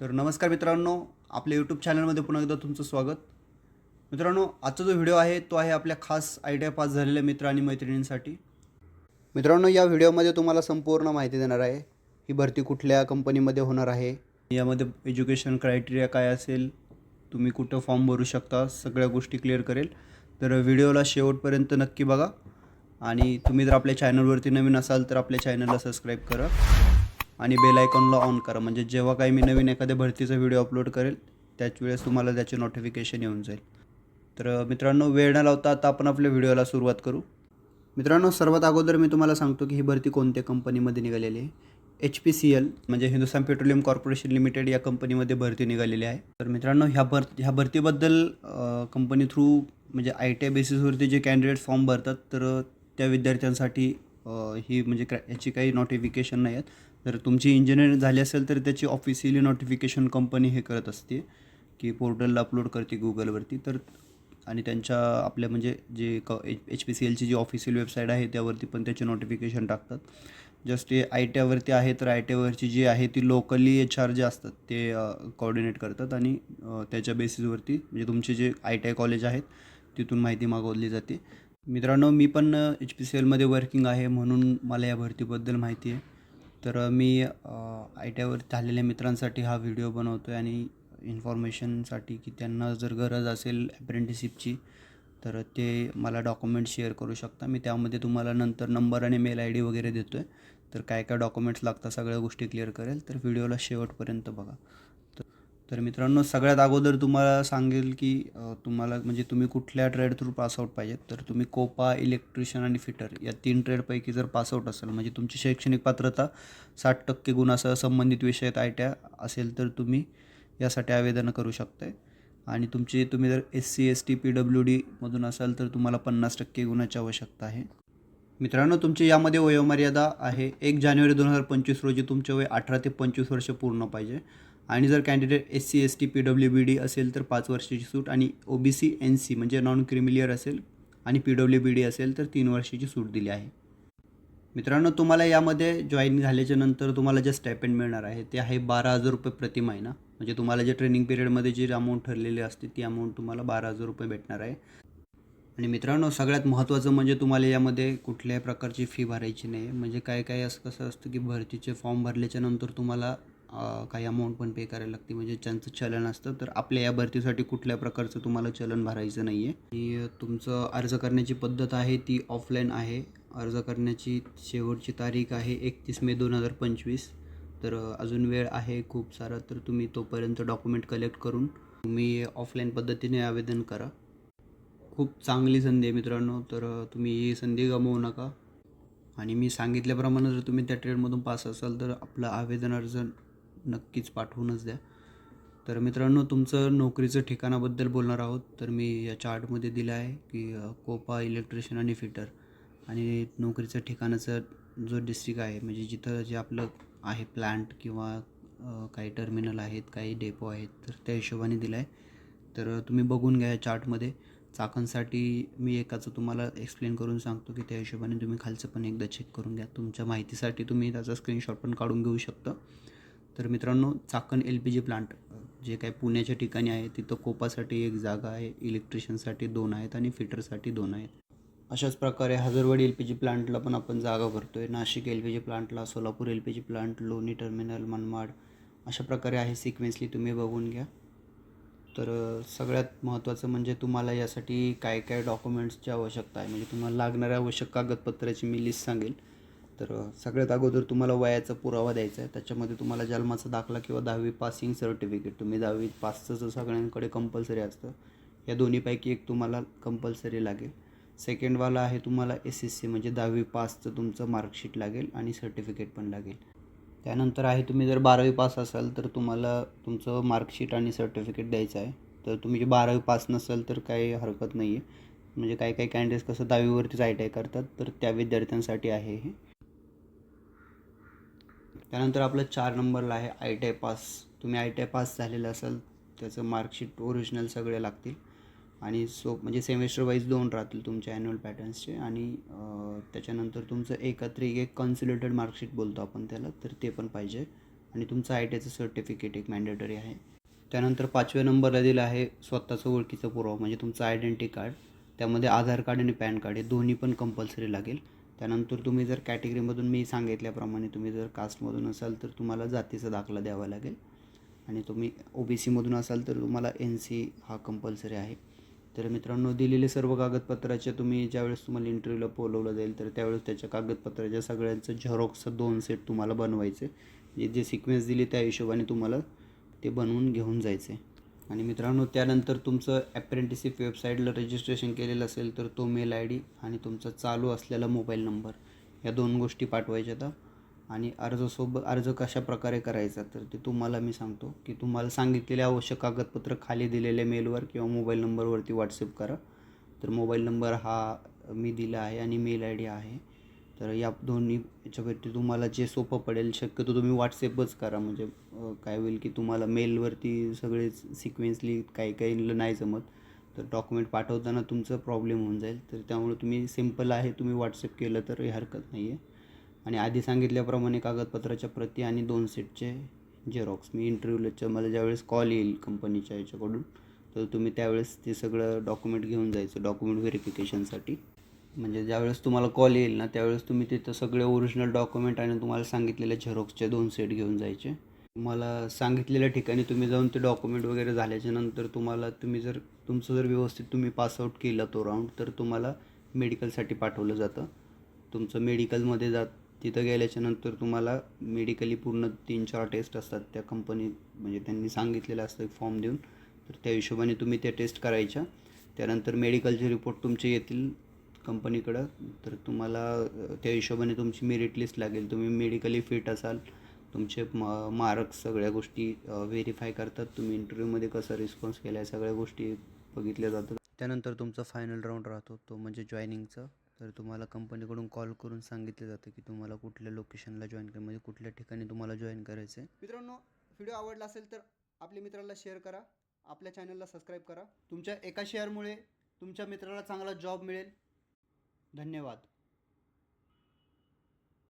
तर नमस्कार मित्रांनो आपल्या यूट्यूब चॅनलमध्ये पुन्हा एकदा तुमचं स्वागत. मित्रांनो आजचा जो व्हिडिओ आहे तो आहे आपल्या खास आय टी आय पास झालेल्या मित्र आणि मैत्रिणींसाठी. मित्रांनो या व्हिडिओमध्ये तुम्हाला संपूर्ण माहिती देणार आहे ही भरती कुठल्या कंपनीमध्ये होणार आहे यामध्ये एज्युकेशन क्रायटेरिया काय असेल तुम्ही कुठं फॉर्म भरू शकता सगळ्या गोष्टी क्लिअर करेल. तर व्हिडिओला शेवटपर्यंत नक्की बघा. आणि तुम्ही जर आपल्या चॅनलवरती नवीन असाल तर आपल्या चॅनलला सबस्क्राईब करा. आणि बेल आयकॉनला ऑन करा. म्हणजे जेव्हा काही मी नवीन एखाद्या भरतीचा व्हिडिओ अपलोड करेल त्याच वेळेस तुम्हाला त्याचे नोटिफिकेशन येऊन जाईल. तर मित्रांनो वेळ न लावता आता आपण आपल्या व्हिडिओला सुरुवात करू. मित्रांनो सर्वात अगोदर मी तुम्हाला सांगतो की ही भरती कोणत्या कंपनीमध्ये निघालेली आहे? एच पी सी एल म्हणजे हिंदुस्थान पेट्रोलियम कॉर्पोरेशन लिमिटेड या कंपनीमध्ये भरती निघालेली आहे. तर मित्रांनो ह्या भर ह्या भरतीबद्दल कंपनी थ्रू म्हणजे आय टी आय बेसिसवरती जे कॅन्डिडेट फॉर्म भरतात तर त्या विद्यार्थ्यांसाठी ही म्हणजे क्रा याची काही नोटिफिकेशन नाही आहेत. जर तुमची इंजिनिअरिंग झाली असेल तर त्याची ऑफिशियली नोटिफिकेशन कंपनी हे करत असते की पोर्टलला अपलोड करते गुगलवरती तर आणि त्यांच्या आपल्या म्हणजे जे क एच पी सी एलची जी ऑफिशियल वेबसाईट आहे त्यावरती पण त्याचे नोटिफिकेशन टाकतात. जस्ट ते आय टी आयवरती आहे तर आय टी आयवरची जी आहे ती लोकली एच आर जे असतात ते कॉर्डिनेट करतात आणि त्याच्या बेसिसवरती म्हणजे तुमचे जे आय टी आय कॉलेज आहेत तिथून माहिती मागवली जाते. मित्रांनो मी पण एच पी सी एलमध्ये वर्किंग आहे म्हणून मला या भरतीबद्दल माहिती आहे. तर मी आय टी आयवर झालेल्या मित्रांसाठी हा व्हिडिओ बनवतो आहे आणि इन्फॉर्मेशनसाठी की त्यांना जर गरज असेल अप्रेंटिसशिपची तर ते मला डॉक्युमेंट शेअर करू शकता. मी त्यामध्ये तुम्हाला नंतर नंबर आणि मेल आय डी वगैरे देतो आहे तर काय काय डॉक्युमेंट्स लागतात सगळ्या गोष्टी क्लिअर करेल. तर व्हिडिओला शेवटपर्यंत बघा. तर मित्रांनो सगळ्यात अगोदर तुम्हाला सांगेल की तुम्हाला म्हणजे तुम्ही कुठल्या ट्रेड थ्रू पासआउट पाहिजेत? तर तुम्ही कोपा इलेक्ट्रिशियन आणि फिटर या तीन ट्रेडपैकी जर पासआउट असेल म्हणजे तुमची शैक्षणिक पात्रता साठ टक्के गुणासह संबंधित विषयात आय टी असेल तर तुम्ही यासाठी आवेदन करू शकताय. आणि तुमची तुम्ही जर S C S T P W डीमधून असाल तर तुम्हाला पन्नास टक्के गुणाची आवश्यकता आहे. मित्रांनो तुमची यामध्ये वयोमर्यादा आहे एक जानेवारी दोन हजार पंचवीस रोजी तुमचे वय अठरा ते पंचवीस वर्ष पूर्ण पाहिजे. आणि जर candidate S C S T P W B D असेल तर पाच वर्षाची सूट आणि O B C N C म्हणजे नॉन क्रिमिलियर असेल आणि पी डब्ल्यू बी डी असेल तर तीन वर्षाची सूट दिली आहे. मित्रांनो तुम्हाला यामध्ये जॉईन झाल्याच्यानंतर तुम्हाला जे स्टायपेंड मिळणार आहे ते आहे बारा हजार रुपये प्रति महिना. म्हणजे तुम्हाला जे ट्रेनिंग पिरियडमध्ये जी अमाऊंट ठरलेली असते ती अमाऊंट तुम्हाला बारा हजार रुपये भेटणार आहे. आणि मित्रांनो सगळ्यात महत्त्वाचं म्हणजे तुम्हाला यामध्ये कुठल्याही प्रकारची फी भरायची नाही. म्हणजे काय काय असं कसं असतं की भरतीचे फॉर्म भरल्याच्या नंतर तुम्हाला काही अमाऊंट पण पे करायला लागते. म्हणजे ज्यांचं चलन असतं तर आपल्या या भरतीसाठी कुठल्या प्रकारचं तुम्हाला चलन भरायचं नाही आहे आणि तुमचं अर्ज करण्याची पद्धत आहे ती ऑफलाईन आहे. अर्ज करण्याची शेवटची तारीख आहे एकतीस मे दोन हजार पंचवीस. तर अजून वेळ आहे खूप सारा तर तुम्ही तोपर्यंत डॉक्युमेंट कलेक्ट करून तुम्ही ऑफलाईन पद्धतीने आवेदन करा. खूप चांगली संधी आहे मित्रांनो तर तुम्ही ही संधी गमावू नका. आणि मी सांगितल्याप्रमाणे जर तुम्ही त्या ट्रेडमधून पास असाल तर आपलं आवेदन अर्ज नक्कीच पाठवूनच द्या. तर मित्रांनो तुमचं नोकरीचं ठिकाणाबद्दल बोलणार आहोत. तर मी या चार्टमध्ये दिलं आहे की कोपा इलेक्ट्रिशियन आणि फिटर. आणि नोकरीचं ठिकाणाचं जो डिस्ट्रिक्ट आहे म्हणजे जिथं जे आपलं आहे प्लांट किंवा काही टर्मिनल आहेत काही डेपो आहेत तर त्या हिशोबाने दिलं आहे. तर तुम्ही बघून घ्या या चार्टमध्ये. चाकणसाठी मी एकाचं तुम्हाला एक्सप्लेन करून सांगतो की त्या हिशोबाने तुम्ही खालचं पण एकदा चेक करून घ्या. तुमच्या माहितीसाठी तुम्ही त्याचा स्क्रीनशॉट पण काढून घेऊ शकता. तर मित्रांनो Chakan L P G plant जे काही पुण्याच्या ठिकाणी आहे तिथं कोपासाठी एक जागा आहे इलेक्ट्रिशियनसाठी दोन आहेत आणि फिटरसाठी दोन आहेत. अशाच प्रकारे हजरवाडी एल पी जी प्लांटला पण आपण जागा भरतो आहे Nashik L P G प्लांटला Solapur L P G plant Loni terminal Manmad अशा प्रकारे आहे सिक्वेन्सली तुम्ही बघून घ्या. तर सगळ्यात महत्त्वाचं म्हणजे तुम्हाला यासाठी काय काय डॉक्युमेंट्सची आवश्यकता आहे? म्हणजे तुम्हाला लागणाऱ्या आवश्यक कागदपत्राची मी लिस्ट सांगेल. तर सगळ्यात अगोदर तुम्हाला वयाचा पुरावा द्यायचा आहे. त्याच्यामध्ये तुम्हाला जन्माचा दाखला किंवा दहावी पासिंग सर्टिफिकेट तुम्ही दहावी पासचं जर सगळ्यांकडे कंपल्सरी असतं या दोन्हीपैकी एक तुम्हाला कंपल्सरी लागेल. सेकंडवाला आहे तुम्हाला एस एस सी म्हणजे दहावी पासचं तुमचं मार्कशीट लागेल आणि सर्टिफिकेट पण लागेल. त्यानंतर आहे तुम्ही जर बारावी पास असाल तर तुम्हाला तुमचं मार्कशीट आणि सर्टिफिकेट द्यायचं आहे. तर तुम्ही जे बारावी पास नसाल तर काही हरकत नाही आहे म्हणजे काही काही कॅन्डिडेट्स कसं दहावीवरतीच आय टी आय करतात तर त्या विद्यार्थ्यांसाठी आहे हे. त्यानंतर आपलं चार नंबरला आहे आय टी आय पास तुम्ही आय टी आय पास झालेलं असाल त्याचं मार्कशीट ओरिजिनल सगळे लागतील. आणि सो म्हणजे सेमेस्टर वाईज दोन राहतील तुमच्या ॲन्युअल पॅटर्न्सचे आणि त्याच्यानंतर तुमचं एकत्रिक एक कन्सिलेटेड मार्कशीट बोलतो आपण त्याला तर ते पण पाहिजे. आणि तुमचं आय टी आयचं सर्टिफिकेट एक मॅन्डेटरी आहे. त्यानंतर पाचव्या नंबरला दिलं आहे स्वतःचं ओळखीचं पुरावा म्हणजे तुमचं आयडेंटिटी कार्ड त्यामध्ये आधार कार्ड आणि पॅन कार्ड हे दोन्ही पण कंपल्सरी लागेल. त्यानंतर तुम्ही जर कॅटेगरीमधून मी सांगितल्याप्रमाणे तुम्ही जर कास्टमधून असाल तर तुम्हाला जातीचा दाखला द्यावा लागेल. आणि तुम्ही ओ बी सीमधून असाल तर तुम्हाला एन सी हा कंपल्सरी आहे. तर मित्रांनो दिलेले सर्व कागदपत्राचे तुम्ही ज्यावेळेस तुम्हाला इंटरव्ह्यूला बोलवलं जाईल तर त्यावेळेस त्याच्या कागदपत्राच्या सगळ्यांचं झेरॉक्सचं दोन सेट तुम्हाला बनवायचे. जे जे सिक्वेन्स दिली त्या हिशोबाने तुम्हाला ते बनवून घेऊन जायचे. आणि मित्रांनो त्यानंतर तुमचं ॲप्रेंटिसिप वेबसाईटला रजिस्ट्रेशन केलेलं असेल तर तो मेल आय डी आणि तुमचा चालू असलेला मोबाईल नंबर या दोन गोष्टी पाठवायच्या आता आणि अर्जसोबत अर्ज कशा प्रकारे करायचा तर ते तुम्हाला मी सांगतो की तुम्हाला सांगितलेले आवश्यक कागदपत्र खाली दिलेल्या मेलवर किंवा मोबाईल नंबरवरती व्हॉट्सअप करा. तर मोबाईल नंबर हा मी दिला आहे आणि मेल आय डी आहे. तर या दोन्ही याच्यावरती तुम्हाला जे सोपं पडेल शक्यतो तुम्ही व्हॉट्सअपच करा. म्हणजे काय होईल की तुम्हाला मेलवरती सगळे सिक्वेन्सली काही काही नाही जमत. तर डॉक्युमेंट पाठवताना तुमचं प्रॉब्लेम होऊन जाईल. तर त्यामुळे तुम्ही सिंपल आहे तुम्ही व्हॉट्सअप केलं तर हे हरकत नाही आहे आणि आधी सांगितल्याप्रमाणे कागदपत्राच्या प्रती आणि दोन सेटचे झेरॉक्स मी इंटरव्ह्यूलाच्या मला ज्यावेळेस कॉल येईल कंपनीच्या याच्याकडून तर तुम्ही त्यावेळेस ते सगळं डॉक्युमेंट घेऊन जायचं डॉक्युमेंट व्हेरिफिकेशनसाठी म्हणजे ज्यावेळेस तुम्हाला कॉल येईल ना त्यावेळेस तुम्ही तिथं सगळे ओरिजिनल डॉक्युमेंट आणि तुम्हाला सांगितलेल्या झेरॉक्सचे दोन सेट घेऊन जायचे. तुम्हाला सांगितलेल्या ठिकाणी तुम्ही जाऊन ते डॉक्युमेंट वगैरे झाल्याच्यानंतर तुम्हाला तुम्ही जर तुमचं जर व्यवस्थित तुम्ही पासआउट केला तो राऊंड तर तुम्हाला मेडिकलसाठी पाठवलं जातं. तुमचं मेडिकलमध्ये जात तिथं गेल्याच्यानंतर तुम्हाला मेडिकली पूर्ण तीन चार टेस्ट असतात त्या कंपनी म्हणजे त्यांनी सांगितलेलं असतं एक फॉर्म देऊन. तर त्या हिशोबाने तुम्ही त्या टेस्ट करायच्या. त्यानंतर मेडिकलचे रिपोर्ट तुमचे येतील. कंपनीकडं तर तुम्हाला त्या हिशोबाने तुमची मेरिट लिस्ट लागेल. तुम्ही मेडिकली फिट असाल तुमचे म मार्क्स सगळ्या गोष्टी व्हेरीफाय करतात. तुम्ही इंटरव्ह्यूमध्ये कसा रिस्पॉन्स केला आहे सगळ्या गोष्टी बघितल्या जातात. त्यानंतर तुमचा फायनल राऊंड राहतो तो म्हणजे जॉईनिंगचा तर तुम्हाला कंपनीकडून कॉल करून सांगितलं जातं की तुम्हाला कुठल्या लोकेशनला जॉईन कर म्हणजे कुठल्या ठिकाणी तुम्हाला जॉईन करायचं आहे मित्रांनो व्हिडिओ आवडला असेल तर आपल्या मित्राला शेअर करा. आपल्या चॅनलला सबस्क्राईब करा. तुमच्या एका शेअरमुळे तुमच्या मित्राला चांगला जॉब मिळेल. धन्यवाद.